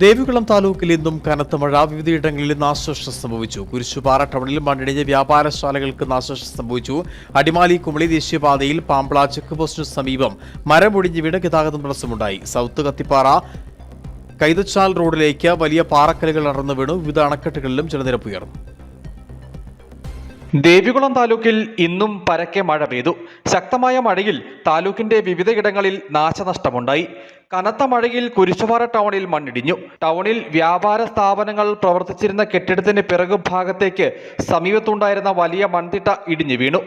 ദേവികുളം താലൂക്കിൽ ഇന്നും കനത്ത മഴ. വിവിധയിടങ്ങളിൽ നാശനഷ്ടം സംഭവിച്ചു. കുരിശുപാറ ടൗണിൽ മണ്ണിടിഞ്ഞ വ്യാപാരശാലകൾക്ക് നാശനഷ്ടം സംഭവിച്ചു. അടിമാലി കുമളി ദേശീയപാതയിൽ പാമ്പള ചെക്ക് പോസ്റ്റിനു സമീപം മരമൊടിഞ്ഞ് വീണ് ഗതാഗതം തടസ്സമുണ്ടായി. സൗത്ത് കത്തിപ്പാറ കൈതച്ചാൽ റോഡിലേക്ക് വലിയ പാറക്കല്ലുകൾ അടർന്നു വീണു. വിവിധ അണക്കെട്ടുകളിലും ജലനിരപ്പ് ഉയർന്നു. ദേവികുളം താലൂക്കിൽ ഇന്നും പരക്കെ മഴ പെയ്തു. ശക്തമായ മഴയിൽ താലൂക്കിന്റെ വിവിധയിടങ്ങളിൽ നാശനഷ്ടമുണ്ടായി. കനത്ത മഴയിൽ കുരിശുപാറ ടൗണിൽ മണ്ണിടിഞ്ഞു. ടൗണിൽ വ്യാപാര സ്ഥാപനങ്ങൾ പ്രവർത്തിച്ചിരുന്ന കെട്ടിടത്തിന് പിറകു ഭാഗത്തേക്ക് സമീപത്തുണ്ടായിരുന്ന വലിയ മൺതിട്ട ഇടിഞ്ഞു വീണു.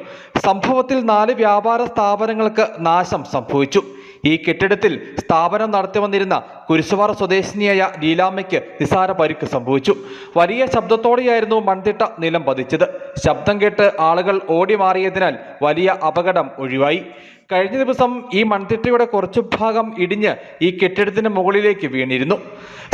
സംഭവത്തിൽ നാല് വ്യാപാര സ്ഥാപനങ്ങൾക്ക് നാശം സംഭവിച്ചു. ഈ കെട്ടിടത്തിൽ സ്ഥാപനം നടത്തി വന്നിരുന്ന കുരിശുപാറ സ്വദേശിനിയായ ലീലാമ്മയ്ക്ക് നിസാര പരിക്ക് സംഭവിച്ചു. വലിയ ശബ്ദത്തോടെയായിരുന്നു മൺതിട്ട നിലം പതിച്ചത്. ശബ്ദം കേട്ട് ആളുകൾ ഓടി മാറിയതിനാൽ വലിയ അപകടം ഒഴിവായി. കഴിഞ്ഞ ദിവസം ഈ മൺതിട്ടയുടെ കുറച്ചു ഭാഗം ഇടിഞ്ഞ് ഈ കെട്ടിടത്തിന് മുകളിലേക്ക് വീണിരുന്നു.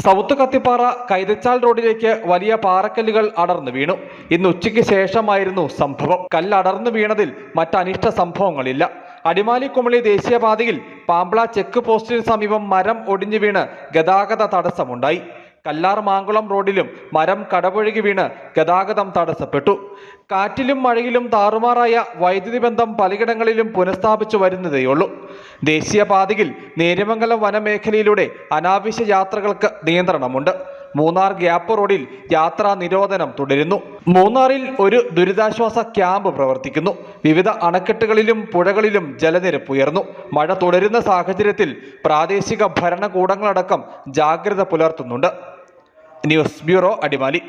സൗത്ത് കത്തിപ്പാറ കൈതച്ചാൽ റോഡിലേക്ക് വലിയ പാറക്കല്ലുകൾ അടർന്നു വീണു. ഇന്ന് ഉച്ചയ്ക്ക് ശേഷമായിരുന്നു സംഭവം. കല്ലടർന്നു വീണതിൽ മറ്റനിഷ്ട സംഭവങ്ങളില്ല. അടിമാലി കുമളി ദേശീയപാതയിൽ പാമ്പ്ള ചെക്ക് പോസ്റ്റിന് സമീപം മരം ഒടിഞ്ഞു വീണ് ഗതാഗത തടസ്സമുണ്ടായി. കല്ലാർ മാങ്കുളം റോഡിലും മരം കടപുഴകി വീണ് ഗതാഗതം തടസ്സപ്പെട്ടു. കാറ്റിലും മഴയിലും താറുമാറായ വൈദ്യുതി ബന്ധം പലയിടങ്ങളിലും പുനഃസ്ഥാപിച്ചു വരുന്നതേയുള്ളൂ. ദേശീയപാതയിൽ നേരമംഗലം വനമേഖലയിലൂടെ അനാവശ്യ യാത്രകൾക്ക് നിയന്ത്രണമുണ്ട്. മൂന്നാർ ഗ്യാപ്പ് റോഡിൽ യാത്രാ നിരോധനം തുടരുന്നു. മൂന്നാറിൽ ഒരു ദുരിതാശ്വാസ ക്യാമ്പ് പ്രവർത്തിക്കുന്നു. വിവിധ അണക്കെട്ടുകളിലും പുഴകളിലും ജലനിരപ്പ് ഉയർന്നു. മഴ തുടരുന്ന സാഹചര്യത്തിൽ പ്രാദേശിക ഭരണകൂടങ്ങളടക്കം ജാഗ്രത പുലർത്തുന്നുണ്ട്. News bureau Adimali.